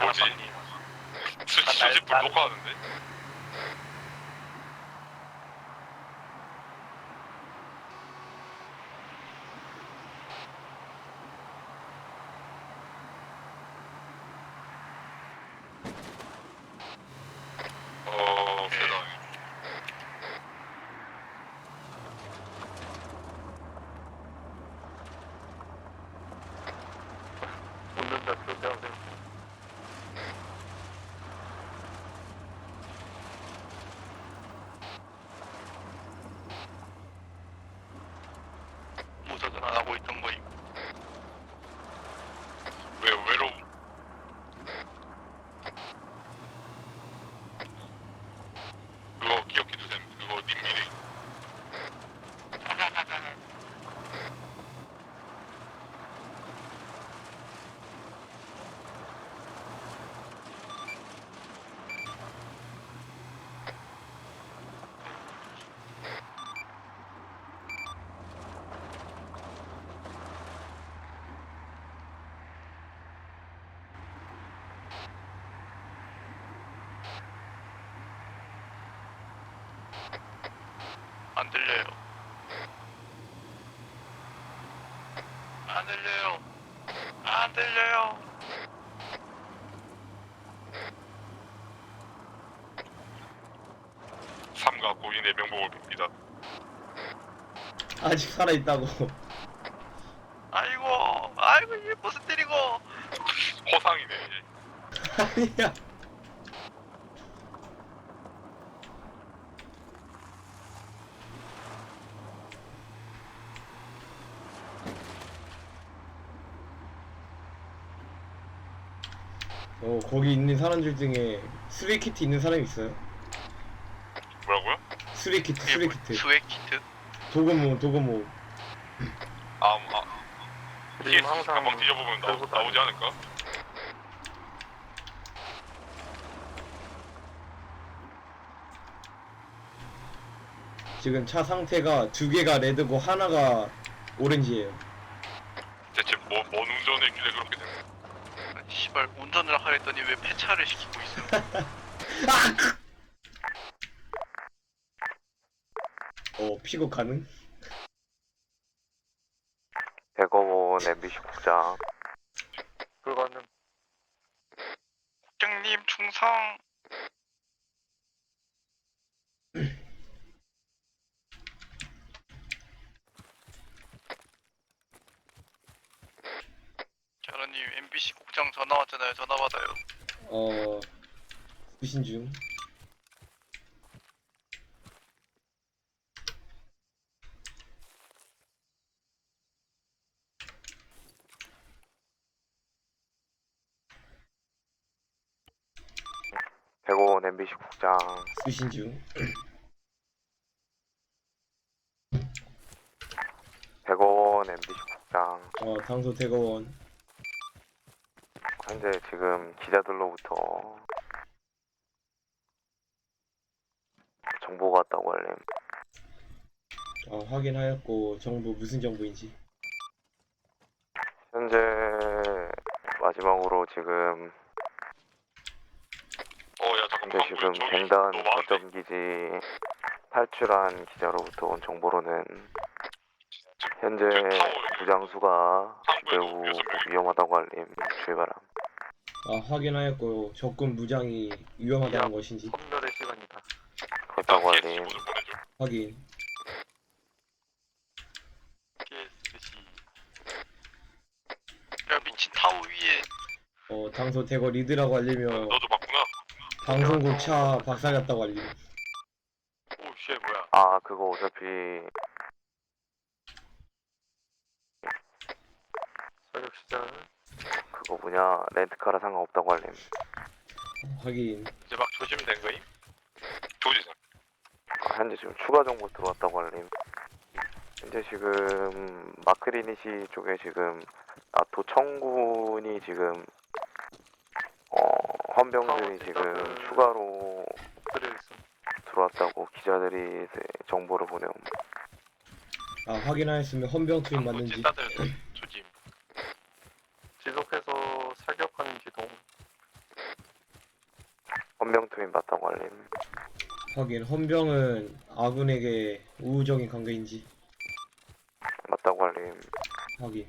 뭐지? 수지 수지 불 녹화하는데? 어 세상에 웃는다 그러면 무적은 안 하고 있던 거임. 왜 외로움 그거 기억해 두셈 그거 님 미래 안 들려요. 안 들려요. 안 들려요. 삼가 고인의 명복을 빕니다 아직 살아있다고 아이고, 아이고 이게 무슨 일이고? 호상이네 아니야 어 거기 있는 사람들 중에 수리키트 있는 사람 있어요? 뭐라고요? 수리키트 이게 뭐 수리키트 스웨 키트? 도구모 도구모 아, 아 그림 PS 항상 한번 뒤져보면 나, 들고 나오지 않을까? 지금 차 상태가 두 개가 레드고 하나가 오렌지예요 대체 뭐, 뭔 운전을 했길래 그렇게 씨발 운전을 하랬더니 왜 폐차를 시키고 있어? 어 피고 가능? 대검원 MBC 국장 그거는 국장님 충성. 자라님 MBC 국장 전화 왔잖아요. 전화 받아요. 어 수신 중. 대검원 MBC 국장. 수신 중. 대검원 MBC 국장. 어, 당소 대거원 현재 지금 기자들로부터 정보가 왔다고 알림 어, 확인하였고 정보 무슨 정보인지. 현재 마지막으로 지금 어야 잠깐만. 현재 지금 저기 횡단 너 많은데? 거점 기지 탈출한 기자로부터 온 정보로는 현재 부장수가 매우 위험하다고 알림 주의바람 아 확인하였고 적군 무장이 위험하다는 것인지. 선별의 시간이다. 그렇다고 보내줘 확인. PSC. 야 미친 타워 위에. 어 당소 대거 리드라고 알리며 너도 봤구나. 방송국 차 박살났다고 알림 오쉣 뭐야. 아 그거 어차피 사격 시작 그거 뭐냐 렌트카라 상관없다고 알림 확인 이제 막 조심된 거임? 조지선 아, 현재 지금 추가 정보 들어왔다고 알림. 현재 지금 마크리니시 쪽에 지금 나토 청군이 지금 어 헌병들이 지금 추가로 그래 있어 들어왔다고 기자들이 이제 정보를 보내옴. 아 확인하였으면 헌병 투입 맞는지 찐따들 조짐 지속해서 사격하는 기동 헌병 투입 맞다고 확인. 헌병은 아군에게 우호적인 관계인지 맞다고 알림. 확인.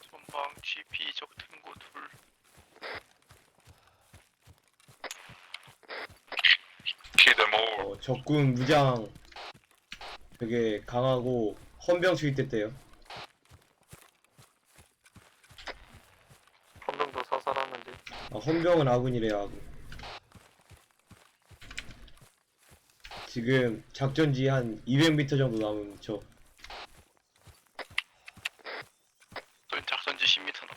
전방 GP 적 탱고 둘. 키드모 어, 적군 무장 되게 강하고 헌병 투입됐대요. 한 명도 사살하는데 아, 헌병은 아군이래요, 아군. 지금 작전지 한 200m 정도 남은 저. 작전지 10m 넘.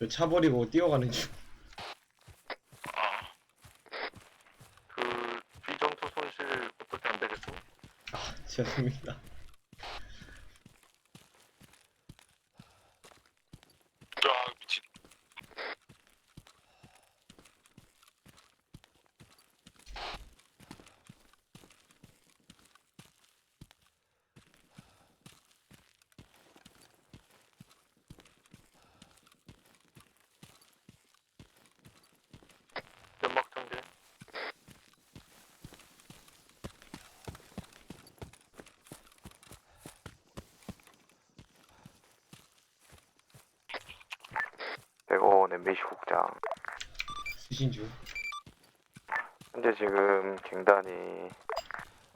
저차 버리고 뛰어가는 중. 아, 그 비정투 손실 어떻게 안 되겠어? 아, 죄송합니다. 쫙 미친 연막 전개 MBC 국장. 수신 중. 현재 지금 갱단이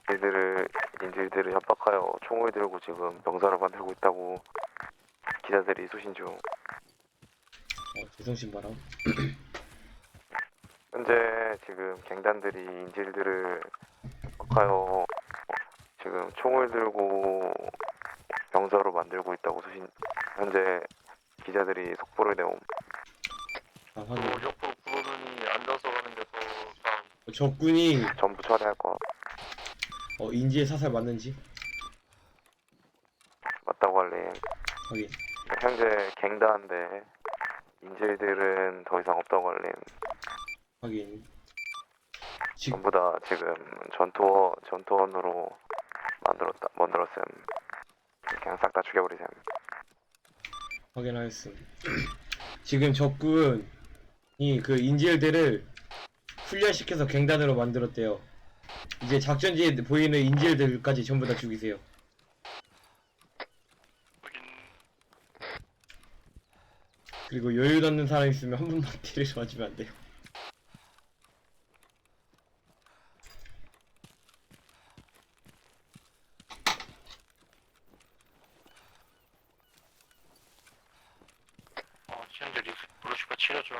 인들을 인질들을 협박하여 총을 들고 지금 병사를 만들고 있다고 기자들이 소신 중. 어, 죄송신 바람. 현재 지금 갱단들이 인질들을 협박하여 지금 총을 들고 병사로 만들고 있다고 소신. 현재 기자들이 속보를 내옴. 아, 그 확인. 옆으로 부르느니 앉아서 가는 게더 나은 어, 적군이 전부 처리할 것 어, 인지의 사살 맞는지 맞다고 알림. 확인. 현재 갱단인데 인질들은 더 이상 없다고 알림. 확인. 지, 전부 다 지금 전투원 전투원으로 만들었다 만들었음. 그냥 싹 다 죽여버리셈. 확인하였음. 지금 적군 이 그 인질들을 훈련시켜서 갱단으로 만들었대요. 이제 작전지에 보이는 인질들까지 전부 다 죽이세요. 그리고 여유 남는 사람 있으면 한 번만 딜을 맞으면 안 돼요. 어, 리 브루시가 치려줘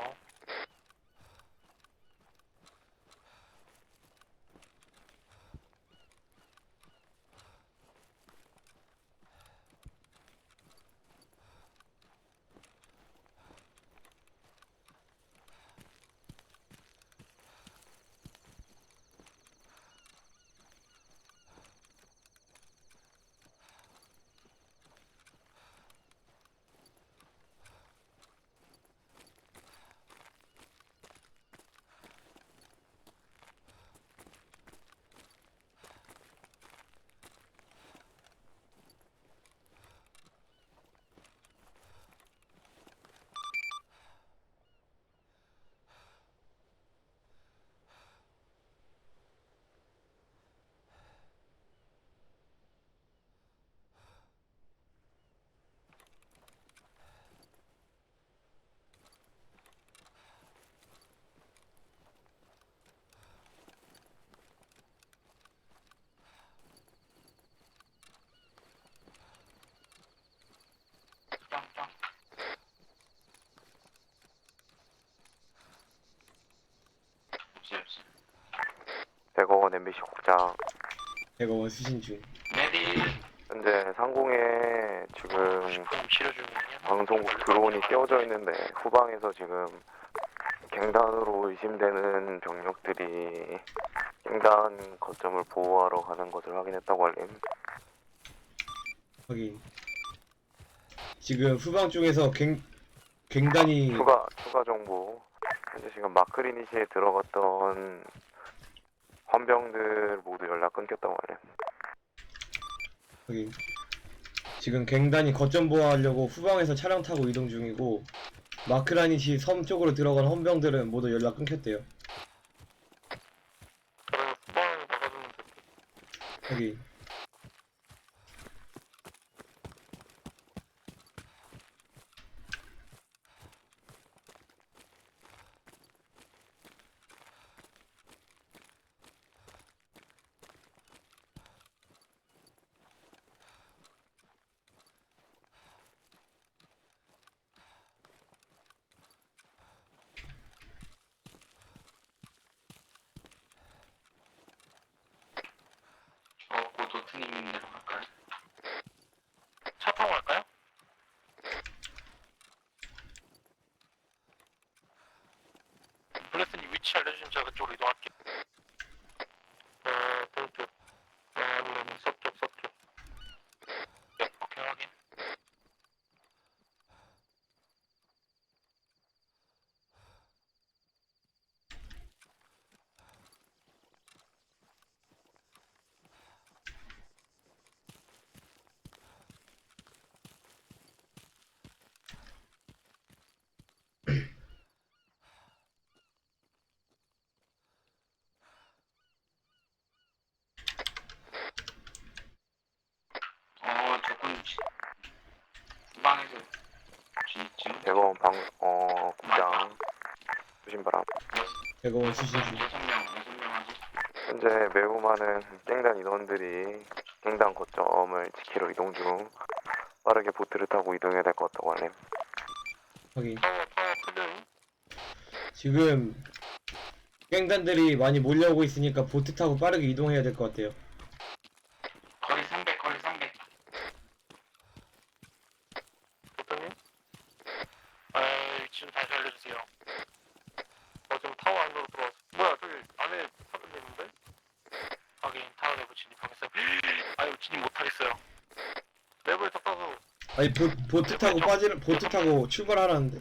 MBC 국장. 대검원 수신 중. 메디. 현재 상공에 지금? 방송국 드론이 띄워져 있는데 후방에서 지금 갱단으로 의심되는 병력들이 갱단 거점을 보호하러 가는 것을 확인했다고 알림. 확인. 지금 후방 쪽에서 갱 갱단이 추가 추가 정보. 현재 지금 마크리니시에 들어갔던 헌병들 모두 연락 끊겼다고 알림. 확인. 지금 갱단이 거점 보호하려고 후방에서 차량 타고 이동 중이고 마크라니시 섬 쪽으로 들어간 헌병들은 모두 연락 끊겼대요. 여기 어, 고도트님 내려갈까요? 차 타고 갈까요? 블레스님 위치 알려주시면 제가 그쪽으로 이동할게요. 어, 동쪽. 어, 아니면 서쪽, 서쪽. 네, 오케이, 확인. 어, 조금 후 방에서 지금 대검 방, 어, 국장, 수신바람. 대검원 수신 중. 여섯 명, 여섯 명 하지? 현재 매우 많은 깽단 인원들이 깽단 거점을 지키러 이동 중. 빠르게 보트를 타고 이동해야 될 것 같다고 하네. 확인. 클리어잉? 지금 갱단들이 많이 몰려오고 있으니까 보트 타고 빠르게 이동해야 될 것 같아요. 거리 300, 거리 300. 대표님? 아, 지금 다시 알려주세요. 어, 지금 타워 안으로 들어왔어. 뭐야, 저기 안에 사람 있는데? 확인, 타워 내부 진입하겠어요. 아유, 진입 못하겠어요. 내부에서 떠서 아니 보, 보트 타고 빠지는 보트 타고 출발하라는데.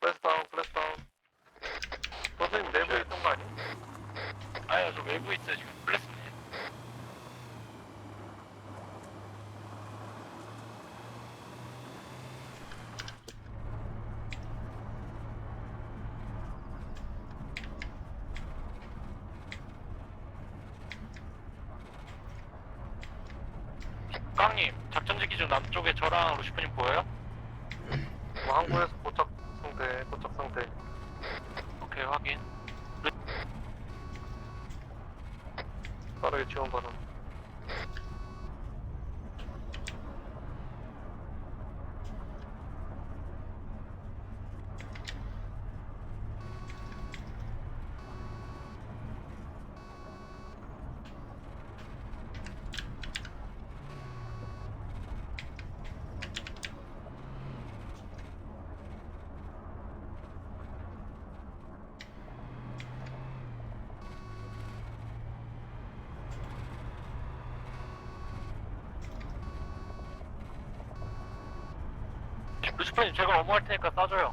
플래스 다운, 플래스 다운. 선생님 내부에 있던 거 아니야? 아니요, 저 외부에 있어요, 지금. 플래스님. 깡님, 작전지 기준 남쪽에 저랑 루시프님 보여요? 뭐 항구에서 도착 상태, 도착 상태. 오케이, 확인. 빠르게 지원 바람. 루시프님, 제가 업무할 테니까 싸줘요.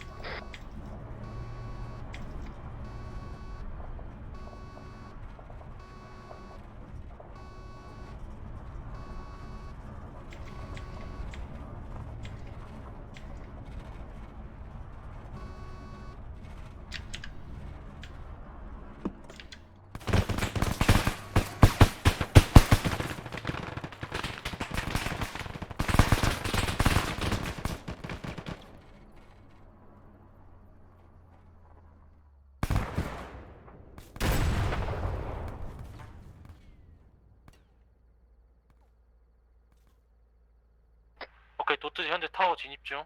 현재 타워 진입 중.